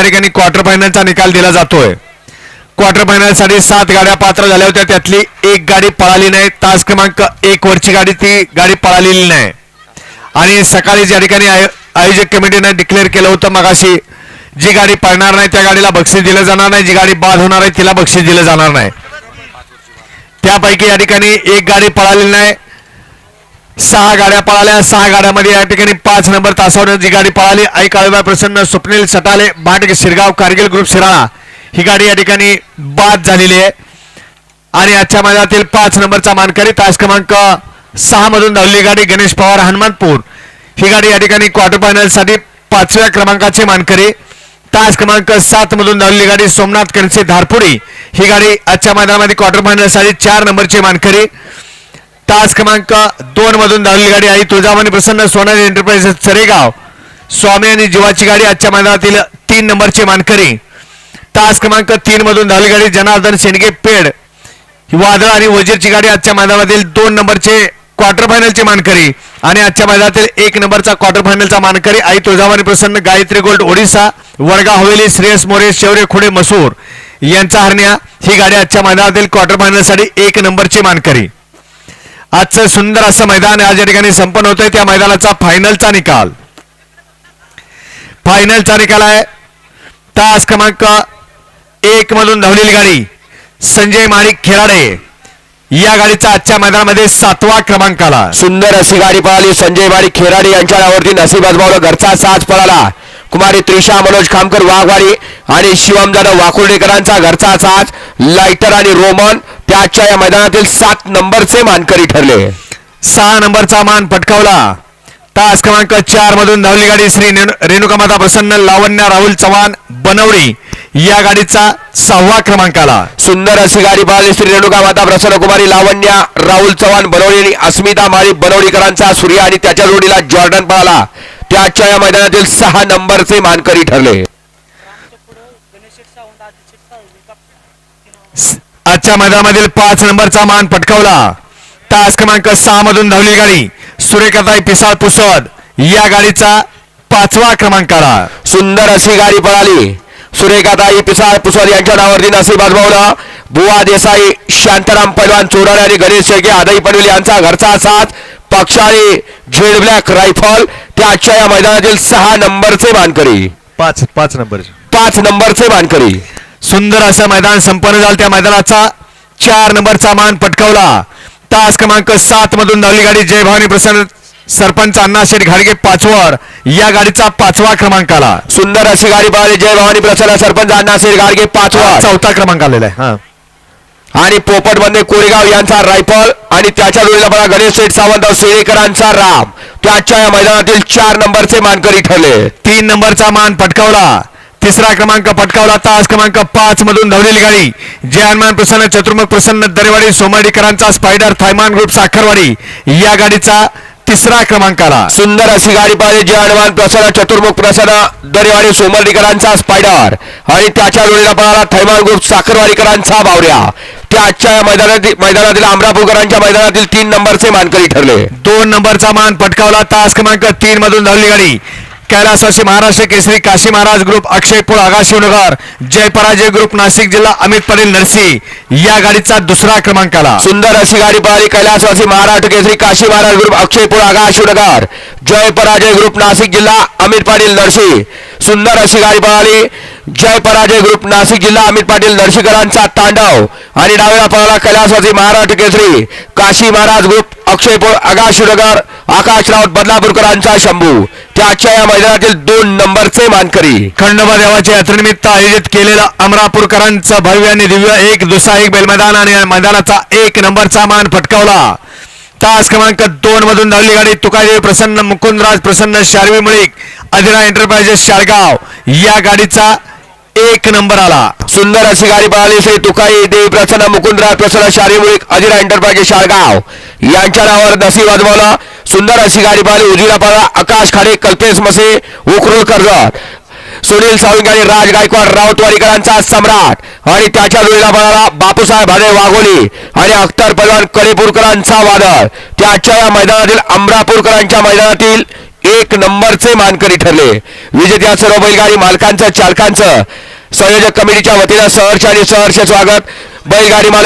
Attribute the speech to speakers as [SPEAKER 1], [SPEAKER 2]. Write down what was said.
[SPEAKER 1] या ठिकाणी क्वार्टर फायनलचा निकाल दिला जातोय. क्वार्टर फायनलसाठी सात गाड्या पात्र झाल्या होत्या. त्यातली एक गाडी पळाली नाही. तास क्रमांक एक वरची गाडी ती गाडी पळालेली नाही. आणि सकाळी ज्या ठिकाणी आयोजक कमिटीने डिक्लेअर केलं होतं मगाशी जी गाडी पळणार नाही त्या गाडीला बक्षीस दिलं जाणार नाही. जी गाडी बाद होणार आहे तिला बक्षीस दिलं जाणार नाही. त्यापैकी या ठिकाणी एक गाडी पळालेली नाही. सहा गाड्या पळाल्या. सहा गाड्यामध्ये या ठिकाणी पाच नंबर तासावर जी गाडी पळाली. आई काळूबाई प्रसन्न स्वप्नील सटाले भाट शिरगाव कारगिल ग्रुप शिराळा. ही गाडी या ठिकाणी बाद झालेली आहे. आणि आजच्या मैदानातील पाच नंबरचा मानकरी तास क्रमांक सहा मधून धावलेली गाडी गणेश पवार हनुमानपूर ही गाडी या ठिकाणी क्वार्टर फायनलसाठी पाचव्या क्रमांकाची मानकरी. तास क्रमांक सात मधून धावलेली गाडी सोमनाथ कणसे धारपुडी ही गाडी आजच्या मैदानामध्ये क्वार्टर फायनलसाठी चार नंबरची मानकरी. तास क्रमांक दोन मधून धावलेली गाडी आई तुळजाभवानी प्रसन्न सोनाली एंटरप्राइजेस चरेगाव स्वामी आणि जीवाची गाडी आजच्या मैदानातील तीन नंबरची मानकरी. तास क्रमांक तीन मधून धावली गाडी जनार्दन शेंडगे पेड. वादळ आणि वजीरची गाडी आजच्या मैदानातील दोन नंबरचे क्वार्टर फायनलची मानकरी. आणि आजच्या मैदानातील एक नंबरचा क्वार्टर फायनलचा मानकरी आई तुळजाभवानी प्रसन्न गायत्री गोल्ड ओडिसा वडगा हवेली श्रेयस मोरे शेवरे खुडे मसूर यांचा हरण्या. ही गाडी आजच्या मैदानातील क्वार्टर फायनलसाठी एक नंबरची मानकरी. आजचं सुंदर असं मैदान आज या ठिकाणी संपन्न होतंय. त्या मैदानाचा फायनलचा निकाल. फायनलचा निकाल आहे. तास क्रमांक एक मधून धावलेली गाडी संजय माणिक खेराडे. या गाडीचा आजच्या मैदानामध्ये सातवा क्रमांक आला
[SPEAKER 2] सुंदर अशी गाडी पळाली. संजय माणिक खेराडे यांच्या नावावरती नसीब आजमावलं. घरचा साज पळाला. कुमारी त्रिशा मनोज खामकर वाघवाडी आणि शिवम जाधव वाकुर्डेकरांचा घरचा साज. लाइटर आणि रोमन त्याच्या या मैदानातील सात नंबरचे मानकरी ठरले.
[SPEAKER 1] सहा नंबरचा मान पटकावला. तास क्रमांक चार मधून धावली गाडी श्री रेणु- रेणुकामाता प्रसन्न लावण्य राहुल चव्हाण बनवडी या गाडीचा सहावा क्रमांक आला.
[SPEAKER 2] सुंदर अशी गाडी पळाली श्री रेणुका माता प्रसन्न कुमारी लावण्या राहुल चव्हाण बनवडी आणि अस्मिता माळी बनवडीकरांचा सूर्य आणि त्याच्या जोडीला जॉर्डन पळाला. त्याच्या या मैदानातील सहा नंबरचे मानकरी ठरले.
[SPEAKER 1] आजच्या मैदानामधील पाच नंबरचा मान पटकावला. तास क्रमांक सहा मधून धावली गाडी. सुरेखाताई पिसाळ पुसद या गाडीचा पाचवा क्रमांक आला
[SPEAKER 2] सुंदर अशी गाडी पळाली. सुरेखाताई पिसाळ पुसद यांच्या नावावरती नसीब आजमावला. बुवा देसाई शांताराम पैलवान चोराळे आणि गणेश शेळके आदाई पडवेल यांचा घरचा साथ. पक्षाने झेड ब्लॅक रायफल. त्याच्या या मैदानातील सहा नंबरचे मानकरी.
[SPEAKER 1] पाच पाच नंबर
[SPEAKER 2] पाच नंबरचे मानकरी.
[SPEAKER 1] सुंदर असं मैदान संपन्न झालं. त्या मैदानाचा चार नंबरचा मान पटकावला. तास क्रमांक सात मधून धावली गाडी. जय भवानी प्रसन्न सरपंच अण्णाशेठ घाडगे पाचवर. या गाडीचा पाचवा क्रमांक आला.
[SPEAKER 2] सुंदर अशी गाडी पळाली जय भवानी प्रसन्न सरपंच अण्णासेर गाडगे पाचवा.
[SPEAKER 1] चौथा क्रमांक आलेला आहे. हा.
[SPEAKER 2] आणि पोपटमध्ये कोरेगाव यांचा रायफल आणि त्याच्या जोडीला बघा गणेश शेठ सावंत सेवेकरांचा राम. त्याच्या या मैदानातील चार नंबरचे मानकरी ठरले.
[SPEAKER 1] तीन नंबरचा मान पटकावला. तिसरा क्रमांक पटकावला तास क्रमांक पाच मधून धावलेली गाडी. जय हनुमान प्रसन्न चतुर्मुख प्रसन्न दरेवाडी सोमाडीकरांचा स्पायडर थायमान ग्रुप साखरवाडी. या गाडीचा तिसरा क्रमांक आला
[SPEAKER 2] सुंदर अशी गाडी पाहिजे जय हनुमान प्रसन्न चतुर्मुख प्रसन्न दरेवाडी सोमर्डीकरांचा स्पायडर आणि त्याच्या जोडीला पळाला थैमान ग्रुप साखरवाडीकरांचा बावऱ्या त्याच्या मैदानातील मैदानातील अमरापूरकरांच्या मैदानातील तीन नंबरचे मानकरी ठरले.
[SPEAKER 1] दोन नंबरचा मान पटकावला तास क्रमांक तीन मधून धावली गाडी. कैलासवासी महाराष्ट्र केसरी काशी महाराज ग्रुप अक्षयपूर आगा शिवनगर जय पराजय ग्रुप नाशिक जिल्हा अमित पाटील नरसी. या गाडीचा दुसरा क्रमांक आला
[SPEAKER 2] सुंदर अशी गाडी पळाली कैलासवासी महाराष्ट्र केसरी काशी महाराज ग्रुप अक्षयपूर आगा शिवनगर जय पराजय ग्रुप नाशिक जिल्हा अमित पाटील नरसी. सुंदर अशी गाडी पळाली जय पराजय ग्रुप नाशिक जिल्हा अमित पाटील नरसीकरांचा तांडव. आणि डाव्या पळाला कैलासवासी महाराष्ट्र केसरी काशी महाराज ग्रुप अक्षयपूर आगा शिवनगर आकाश राऊत बदलापूरकरांचा शंभू. त्याच्या या मैदानातील दोन नंबरचे मानकरी.
[SPEAKER 1] खंडोबा देवाच्या यात्रेनिमित्त आयोजित केलेलं अमरापूरकरांचं भव्य आणि दिव्य एक दुसरा एक बैल मैदान आणि या मैदानाचा एक नंबरचा मान पटकावला तास क्रमांक दोन मधून धावली गाडी तुकादेवी प्रसन्न मुकुंदराज प्रसन्न शारवी मुळीक अधिरा एंटरप्राइजेस शाळगाव या गाडीचा एक नंबर आला.
[SPEAKER 2] सुंदर अशी गाडी पळाली श्री तुकाई देवी प्रसन्न मुकुंदराज प्रसन्न शारीरिक अजिरा एंटरप्राइज शाळगाव यांच्या नावावर नसीब आजमावला सुंदर अशी गाडी पाहिली. उजिरा पाहिला आकाश खाडे कल्पेश मसे उखरुल कर्जत. सुनील सावंत आणि राज गायकवाड राऊतवाडीकरांचा सम्राट. आणि त्याच्या जोडीला पळाला बापूसाहेब भाडे वाघोली आणि अख्तर पलवान कडेपूरकरांचा वादळ. त्याच्या या मैदानातील अमरापूरकरांच्या मैदानातील एक नंबरचे मानकरी ठरले. विजेत्या सर्व बैलगाडी मालकांचं चालकांचं संयोजक कमिटीच्या वतीनं सहर्ष आणि सहर्ष स्वागत. बैलगाडी मालक